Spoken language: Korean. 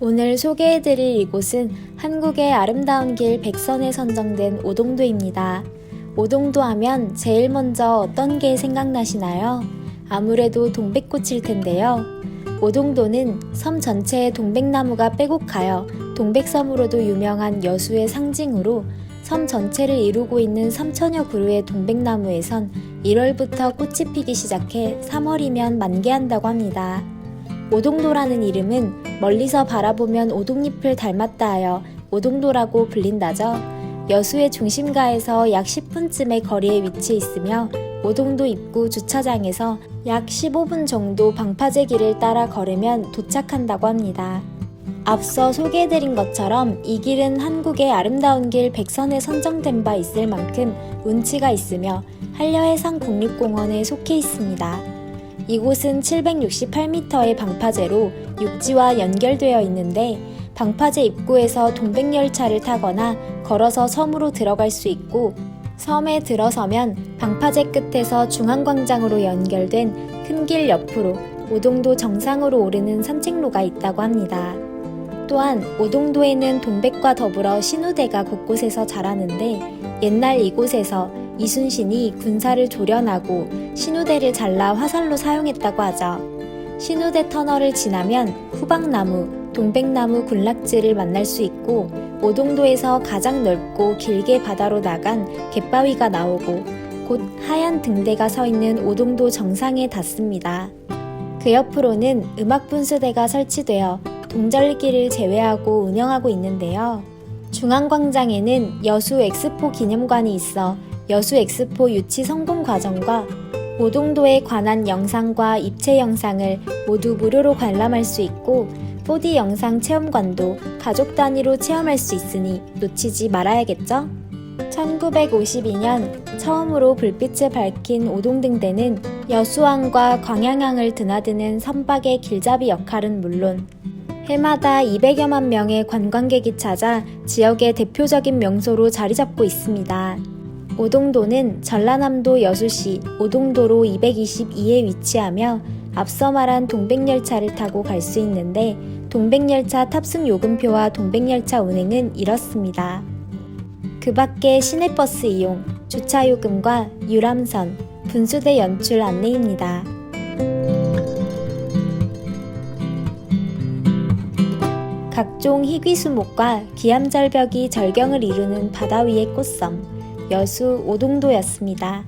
오늘 소개해드릴 이곳은 한국의 아름다운 길 백선에 선정된 오동도입니다. 오동도 하면 제일 먼저 어떤 게 생각나시나요? 아무래도 동백꽃일 텐데요. 오동도는 섬 전체에 동백나무가 빼곡하여 동백섬으로도 유명한 여수의 상징으로 섬 전체를 이루고 있는 3천여 그루의 동백나무에선 1월부터 꽃이 피기 시작해 3월이면 만개한다고 합니다. 오동도라는 이름은 멀리서 바라보면 오동잎을 닮았다 하여 오동도라고 불린다죠. 여수의 중심가에서 약 10분쯤의 거리에 위치해 있으며 오동도 입구 주차장에서 약 15분 정도 방파제 길을 따라 걸으면 도착한다고 합니다. 앞서 소개해드린 것처럼 이 길은 한국의 아름다운 길 백선에 선정된 바 있을 만큼 운치가 있으며 한려해상 국립공원에 속해 있습니다. 이곳은 768m의 방파제로 육지와 연결되어 있는데 방파제 입구에서 동백열차를 타거나 걸어서 섬으로 들어갈 수 있고 섬에 들어서면 방파제 끝에서 중앙광장으로 연결된 큰 길 옆으로 오동도 정상으로 오르는 산책로가 있다고 합니다. 또한 오동도에는 동백과 더불어 신우대가 곳곳에서 자라는데 옛날 이곳에서 이순신이 군사를 조련하고 신우대를 잘라 화살로 사용했다고 하죠. 신우대 터널을 지나면 후박나무, 동백나무 군락지를 만날 수 있고 오동도에서 가장 넓고 길게 바다로 나간 갯바위가 나오고 곧 하얀 등대가 서 있는 오동도 정상에 닿습니다. 그 옆으로는 음악분수대가 설치되어 동절기를 제외하고 운영하고 있는데요. 중앙광장에는 여수 엑스포 기념관이 있어 여수 엑스포 유치 성공 과정과 오동도에 관한 영상과 입체 영상을 모두 무료로 관람할 수 있고 4D 영상 체험관도 가족 단위로 체험할 수 있으니 놓치지 말아야겠죠? 1952년 처음으로 불빛을 밝힌 오동등대는 여수항과 광양항을 드나드는 선박의 길잡이 역할은 물론 해마다 200여만 명의 관광객이 찾아 지역의 대표적인 명소로 자리 잡고 있습니다. 오동도는 전라남도 여수시 오동도로 222에 위치하며 앞서 말한 동백열차를 타고 갈 수 있는데 동백열차 탑승 요금표와 동백열차 운행은 이렇습니다. 그 밖에 시내버스 이용, 주차 요금과 유람선, 분수대 연출 안내입니다. 각종 희귀수목과 기암절벽이 절경을 이루는 바다 위의 꽃섬, 여수 오동도였습니다.